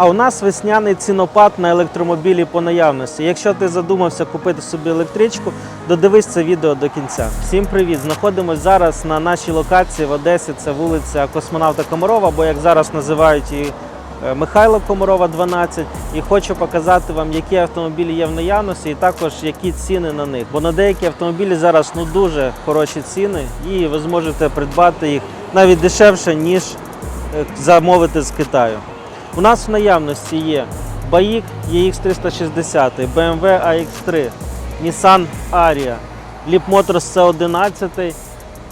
А у нас весняний цінопад на електромобілі по наявності. Якщо ти задумався купити собі електричку, додивись це відео до кінця. Всім привіт! Знаходимось зараз на нашій локації в Одесі. Це вулиця Космонавта Комарова, або як зараз називають її е, Михайло Комарова, 12. І хочу показати вам, які автомобілі є в наявності, і також які ціни на них. Бо на деякі автомобілі зараз ну дуже хороші ціни, і ви зможете придбати їх навіть дешевше, ніж е, замовити з Китаю. У нас в наявності є Baik EX360, BMW AX3, Nissan Ariya, Leap Motors C11,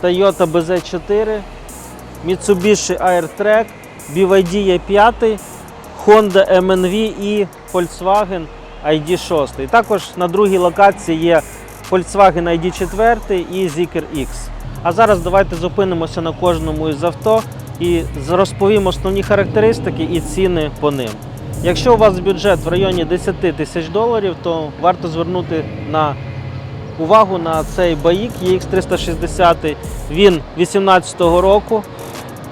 Toyota BZ4, Mitsubishi Airtrack, BYD E5, Honda MNV і Volkswagen ID6. І також на другій локації є Volkswagen ID4 і Zeekr X. А зараз давайте зупинимося на кожному із авто і розповім основні характеристики і ціни по ним. Якщо у вас бюджет в районі 10 тисяч доларів, то варто звернути на увагу на цей Baik EX360. Він 18-го року.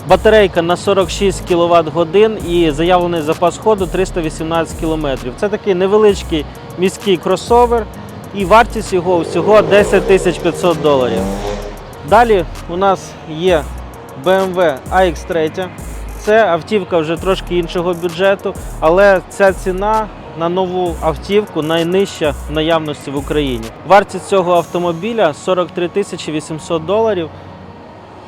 Батарейка на 46 кВт годин і заявлений запас ходу 318 км. Це такий невеличкий міський кросовер і вартість його всього 10 500 доларів. Далі у нас є BMW AX3. Це автівка вже трошки іншого бюджету, але ця ціна на нову автівку найнижча в наявності в Україні. Вартість цього автомобіля 43 тисячі 800 доларів.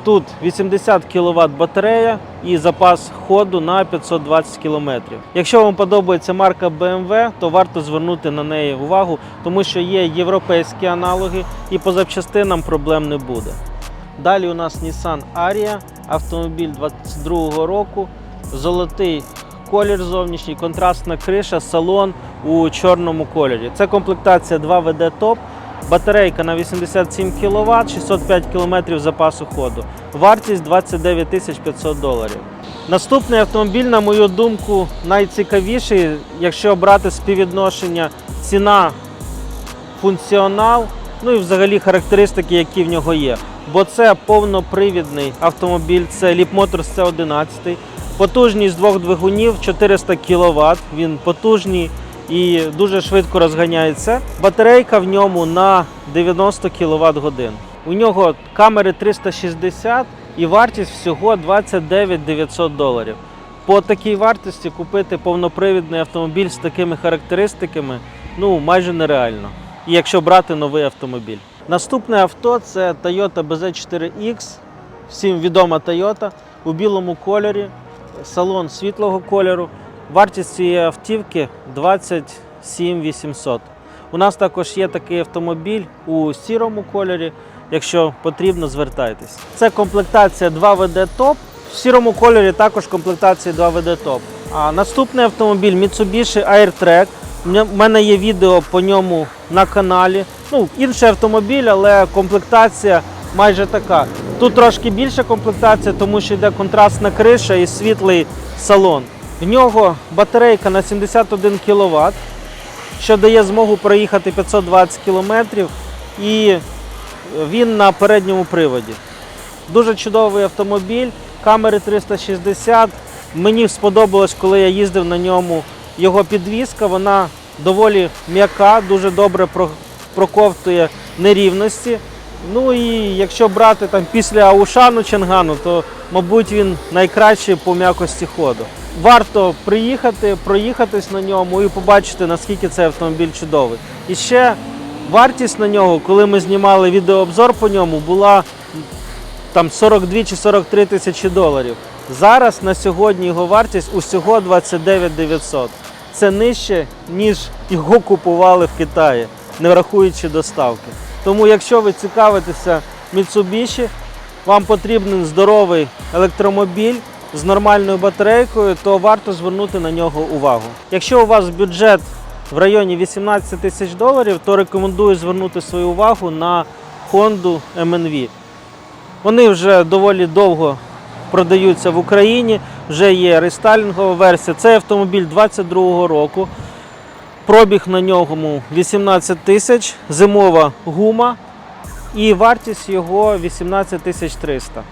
Тут 80 кВт батарея і запас ходу на 520 км. Якщо вам подобається марка BMW, то варто звернути на неї увагу, тому що є європейські аналоги і по запчастинам проблем не буде. Далі у нас Nissan Ariya, автомобіль 22 року, золотий колір зовнішній, контрастна криша, салон у чорному кольорі. Це комплектація 2 WD Top, батарейка на 87 кВт, 605 км запасу ходу. Вартість 29 500 доларів. Наступний автомобіль, на мою думку, найцікавіший, якщо брати співвідношення ціна функціонал, ну і взагалі характеристики, які в нього є. Бо це повнопривідний автомобіль, це Leap Motors C11. Потужність двох двигунів 400 кВт. Він потужний і дуже швидко розганяється. Батарейка в ньому на 90 кВт годин. У нього камери 360 і вартість всього 29 900 доларів. По такій вартості купити повнопривідний автомобіль з такими характеристиками ну майже нереально. Якщо брати новий автомобіль. Наступне авто це Toyota BZ4X, всім відома Toyota у білому кольорі, салон світлого кольору. Вартість цієї автівки 27 800. У нас також є такий автомобіль у сірому кольорі. Якщо потрібно, звертайтесь. Це комплектація 2 WD Top. В сірому кольорі також комплектація 2 WD Top. А наступний автомобіль Mitsubishi Airtrack. У мене є відео по ньому на каналі. Ну, інший автомобіль, але комплектація майже така. Тут трошки більша комплектація, тому що йде контрастна криша і світлий салон. В нього батарейка на 71 кВт, що дає змогу проїхати 520 км, і він на передньому приводі. Дуже чудовий автомобіль, камери 360. Мені сподобалось, коли я їздив на ньому. Його підвізка, вона доволі м'яка, дуже добре проковтує нерівності. Ну і якщо брати там після Аушану Чангану, то мабуть він найкращий по м'якості ходу. Варто приїхати, проїхатись на ньому і побачити, наскільки цей автомобіль чудовий. І ще вартість на нього, коли ми знімали відеообзор по ньому, була там 42 чи 43 тисячі доларів. Зараз на сьогодні його вартість усього 29 900. Це нижче, ніж його купували в Китаї, не врахуючи доставки. Тому, якщо ви цікавитеся Mitsubishi, вам потрібен здоровий електромобіль з нормальною батарейкою, то варто звернути на нього увагу. Якщо у вас бюджет в районі 18 тисяч доларів, то рекомендую звернути свою увагу на Honda MNV. Вони вже доволі довго продаються в Україні, вже є рестайлінгова версія. Цей автомобіль 22-го року. Пробіг на ньому 18 тисяч, зимова гума і вартість його 18 тисяч 300.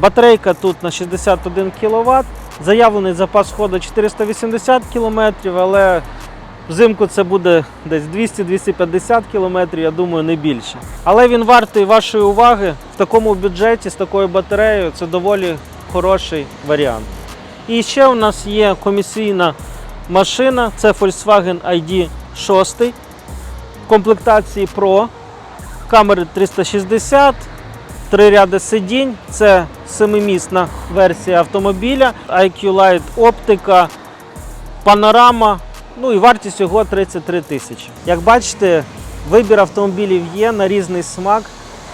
Батарейка тут на 61 кВт Заявлений запас ходу 480 км, але взимку це буде десь 200-250 км, я думаю, не більше. Але він вартий вашої уваги в такому бюджеті з такою батареєю. Це доволі хороший варіант. І ще у нас є комісійна машина, це Volkswagen ID 6 комплектації Pro, камери 360, три ряди сидінь. Це семимісна версія автомобіля, IQ Light оптика, панорама. Ну і вартість його 33 тисячі. Як бачите, вибір автомобілів є на різний смак,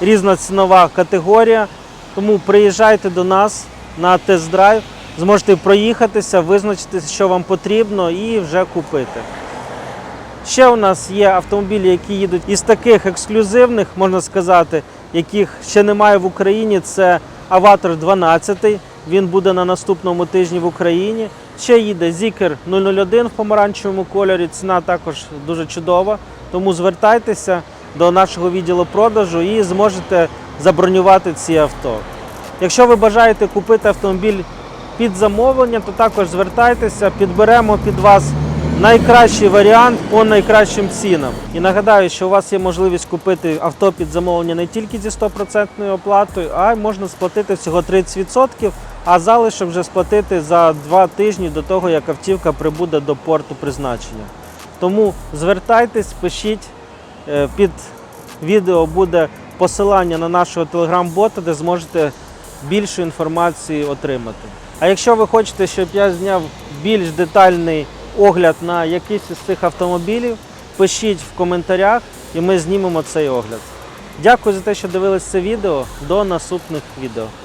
різна цінова категорія. Тому приїжджайте до нас на тест-драйв, зможете проїхатися, визначитися, що вам потрібно, і вже купити. Ще у нас є автомобілі, які їдуть із таких ексклюзивних, можна сказати, яких ще немає в Україні. Це Аватор 12. Він буде на наступному тижні в Україні. Ще їде Zikr 001 в помаранчевому кольорі. Ціна також дуже чудова. Тому звертайтеся до нашого відділу продажу і зможете забронювати ці авто. Якщо ви бажаєте купити автомобіль під замовлення, то також звертайтеся, підберемо під вас найкращий варіант по найкращим цінам. І нагадаю, що у вас є можливість купити авто під замовлення не тільки зі 100% оплатою, а й можна сплатити всього 30%, а залишок вже сплатити за два тижні до того, як автівка прибуде до порту призначення. Тому звертайтесь, пишіть Е, під відео буде посилання на нашого телеграм-бота, де зможете більше інформації отримати. А якщо ви хочете, щоб я зняв більш детальний огляд на якийсь із цих автомобілів, пишіть в коментарях і ми знімемо цей огляд. Дякую за те, що дивились це відео. До наступних відео.